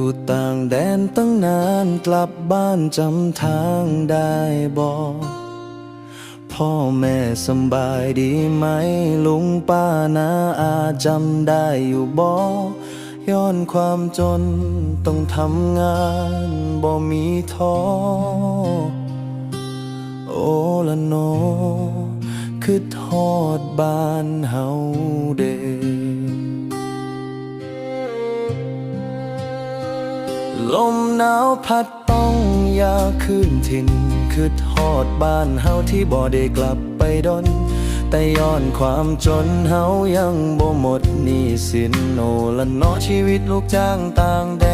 อยู่ต่างแดนตั้งนานกลับบ้านจำทางได้บอกพ่อแม่สบายดีไหม ลุงป้านาอาจำได้อยู่บ่ย้อนความจนต้องทำงานบ่มีท้อโอละโนคือทอดบ้านเฮาเด ลมหนาวพัดต้องอยาขึ้นถิ่นคือทอดบ้านเฮาที่บ่ได้กลับไปดน แต่ย้อนความจนเฮายังบ่หมดหนี้สินโอละเนาะชีวิตลูกจ้างต่างแด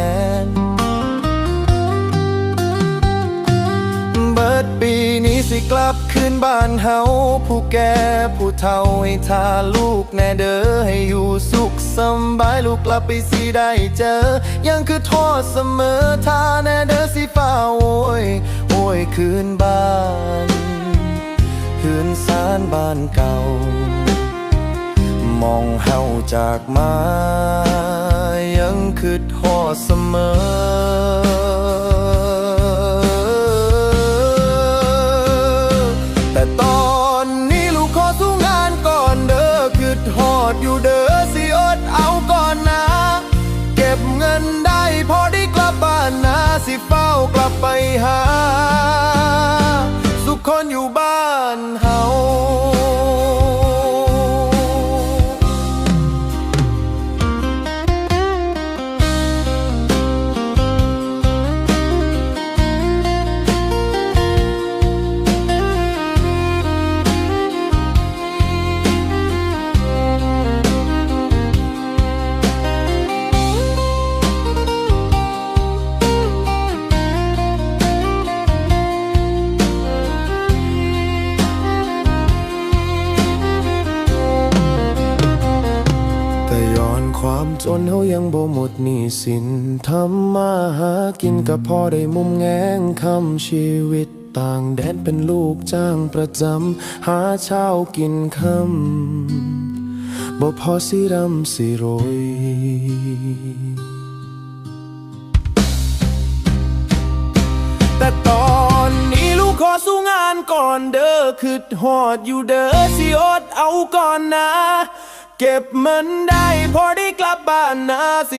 น เบิดปีนี้สิกลับคืนบ้านเฮาผู้แก่ผู้เฒ่าให้ทาลูกแน่เด้อให้อยู่ส บายลูกกลับไปสิได้เจอ ยังคือโทษเสมอทาแน่เด้อสิฟ้าโอยโอยคืนบ้าน คืนสารบ้านเก่า มองเฮาจากมา ยังคือทอดเสมอแต่ตอนนี้ลูกขอสู้งานก่อนเด้อคือทอดอยู่เด้อ บ้านเฮา จนเฮายังบ่หมดหนี้สินทำมาหากินกับพ่อได้มุมแงงคำชีวิตต่างแดนเป็นลูกจ้างประจำ หาเช้ากินคำบ่พอสิรำสิโรยแต่ตอนนี้ลูกขอสู้งานก่อนเด้อคือหอดอยู่เด้อสิอดเอาก่อนนะ เก็บมันได้พอได้กลับบ้านนะสิ